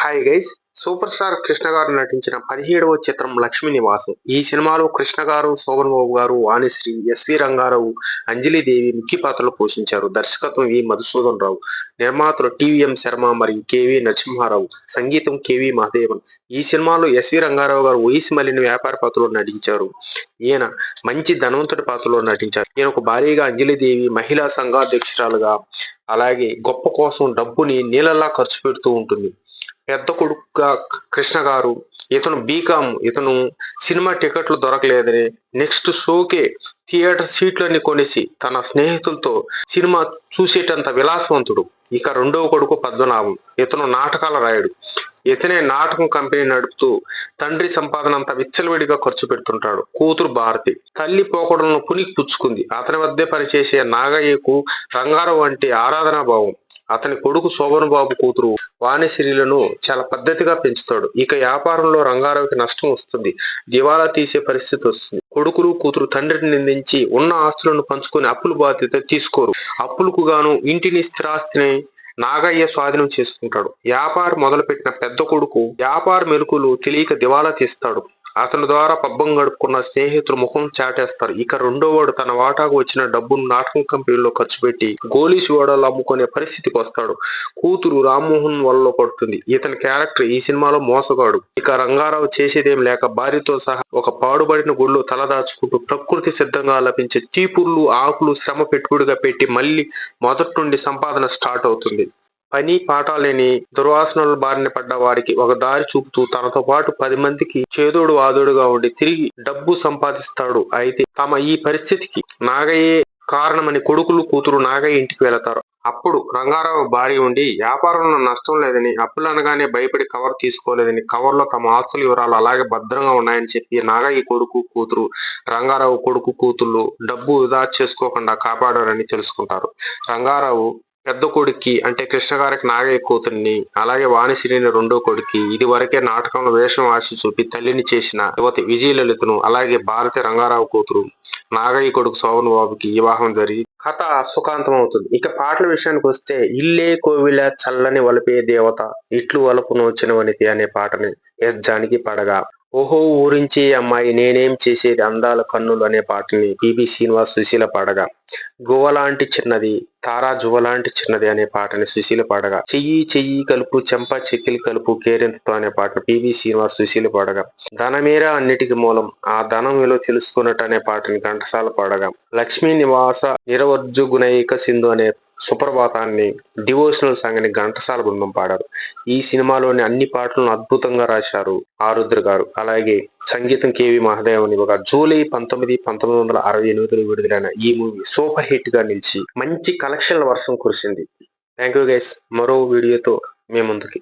Hi guys super star Krishna garu నటించిన పదిహేడవ చిత్రం లక్ష్మీ నివాసం. ఈ సినిమాలో కృష్ణ గారు శోభన్ బాబు గారు వాణిశ్రీ ఎస్వి రంగారావు అంజలి దేవి ముఖ్య పాత్రలు పోషించారు. దర్శకత్వం వి మధుసూదన్ రావు నిర్మాతలు టివిఎం శర్మ మరియు కెవి నరసింహారావు సంగీతం కెవి మహదేవన్. ఈ సినిమాలో ఎస్వి రంగారావు గారు వయసు మళ్ళిన వ్యాపార పాత్రలో నటించారు. ఈయన మంచి ధనవంతుడి పాత్రలో నటించారు. ఈయన ఒక భారీగా అంజలిదేవి మహిళా సంఘాధ్యక్షురాలుగా అలాగే గొప్ప కోసం డబ్బుని నీళ్ళలా ఖర్చు పెడుతూ ఉంటుంది. పెద్ద కొడుకుగా కృష్ణ గారు ఇతను బీకామ్ ఇతను సినిమా టికెట్లు దొరకలేదని నెక్స్ట్ షోకే థియేటర్ సీట్లన్నీ కొనేసి తన స్నేహితులతో సినిమా చూసేటంత విలాసవంతుడు. ఇక రెండవ కొడుకు పద్మనాభం. ఇతను నాటకాల రాయుడు. ఇతనే నాటకం కంపెనీ నడుపుతూ తండ్రి సంపాదన అంతా విచ్చలవిడిగా ఖర్చు పెడుతుంటాడు. కూతురు భారతి. తల్లి పోకడలను పునికి పుచ్చుకుంది. అతని వద్దే పనిచేసే నాగయ్యకు రంగారావు అంటే ఆరాధనా భావం. అతని కొడుకు శోభన్ బాబు కూతురు వాణిశ్రీలను చాలా పద్ధతిగా పెంచుతాడు. ఇక వ్యాపారంలో రంగారావుకి నష్టం వస్తుంది. దివాలా తీసే పరిస్థితి వస్తుంది. కొడుకులు కూతురు తండ్రిని నిందించి ఉన్న ఆస్తులను పంచుకొని అప్పుల బాధ్యత తీసుకోరు. అప్పులకు గాను ఇంటిని స్థిరాస్తిని నాగయ్య స్వాధీనం చేసుకుంటాడు. వ్యాపారం మొదలుపెట్టిన పెద్ద కొడుకు వ్యాపార మెలుకులు తెలియక దివాలా తీస్తాడు. అతని ద్వారా పబ్బం గడుపుకున్న స్నేహితులు ముఖం చాటేస్తారు. ఇక రెండోవాడు తన వాటాకు వచ్చిన డబ్బును నాటకం కంపెనీలో ఖర్చు పెట్టి గోలీసు ఓడలు అమ్ముకునే పరిస్థితికి వస్తాడు. కూతురు రామ్మోహన్ వల్ల పడుతుంది. ఇతని క్యారెక్టర్ ఈ సినిమాలో మోసగాడు. ఇక రంగారావు చేసేదేం లేక భార్యతో సహా ఒక పాడుబడిన గుడిలో తలదాచుకుంటూ ప్రకృతి సిద్ధంగా లభించే చీపుర్లు ఆకులు శ్రమ పెట్టుబడిగా పెట్టి మళ్ళీ మొదటి నుండి సంపాదన స్టార్ట్ అవుతుంది. పని పాట లేని దుర్వాసనల బారిన పడ్డ వారికి ఒక దారి చూపుతూ తనతో పాటు పది మందికి చేదోడు వాదోడుగా ఉండి తిరిగి డబ్బు సంపాదిస్తాడు. అయితే తమ ఈ పరిస్థితికి నాగయ్యే కారణమని కొడుకులు కూతురు నాగయ్య ఇంటికి వెళతారు. అప్పుడు రంగారావు భార్య ఉండి వ్యాపారంలో నష్టం లేదని అప్పులు అనగానే భయపడి కవర్ తీసుకోలేదని కవర్లో తమ ఆస్తుల వివరాలు అలాగే భద్రంగా ఉన్నాయని చెప్పి నాగయ్య కొడుకు కూతురు రంగారావు కొడుకు కూతుళ్ళు డబ్బు వృధా చేసుకోకుండా కాపాడారని తెలుసుకుంటారు. రంగారావు పెద్ద కొడుక్కి అంటే కృష్ణ గారికి నాగయ్య కూతుర్ని అలాగే వాణిశ్రీని రెండో కొడుక్కి ఇది వరకే నాటకంలో వేషం ఆశ చూపి తల్లిని చేసిన యువతి విజయలలితను అలాగే భారతి రంగారావు కూతురు నాగయ్య కొడుకు శోభన్ బాబుకి వివాహం జరిగి కథ సుఖాంతం అవుతుంది ఇక పాటల విషయానికి వస్తే ఇల్లే కోవిల చల్లని వలపే దేవత ఇట్లు వలపు నోచిన వనితి అనే పాటని ఎస్ జానికి పడగా ఓహో ఊరించి అమ్మాయి నేనేం చేసేది? అందాల కన్నులు అనే పాటని బీబీ శ్రీనివాస్ సుశీల పాడగా. గువ్వలాంటి చిన్నది తారా జువ్వలాంటి చిన్నది అనే పాటని సుశీల పాడగా. చెయ్యి చెయ్యి కలుపు చెంప చెక్కిలి కలుపు కేరింతతో అనే పాటను పివి శ్రీనివాస్ సుశీల పాడగా. ధనమేరా అన్నిటికి మూలం ఆ ధనం విలువ తెలుసుకున్నట్టు అనే పాటని ఘంటసాల పాడగా. లక్ష్మీ నివాస నిరవర్జు గుణైక సింధు అనే సుప్రభాతాన్ని డివోషనల్ సాంగ్ అని ఘంటసాల బృందం పాడారు. ఈ సినిమాలోని అన్ని పాటలను అద్భుతంగా రాశారు ఆరుద్ర గారు. అలాగే సంగీతం కేవి మహదేవన్ ఒక జూలై పంతొమ్మిది పంతొమ్మిది వందల అరవై ఎనిమిదిలో విడుదలైన ఈ మూవీ సూపర్ హిట్గా నిలిచి మంచి కలెక్షన్ల వర్షం కురిసింది. Thank you guys. మరో వీడియోతో మీ ముందుకి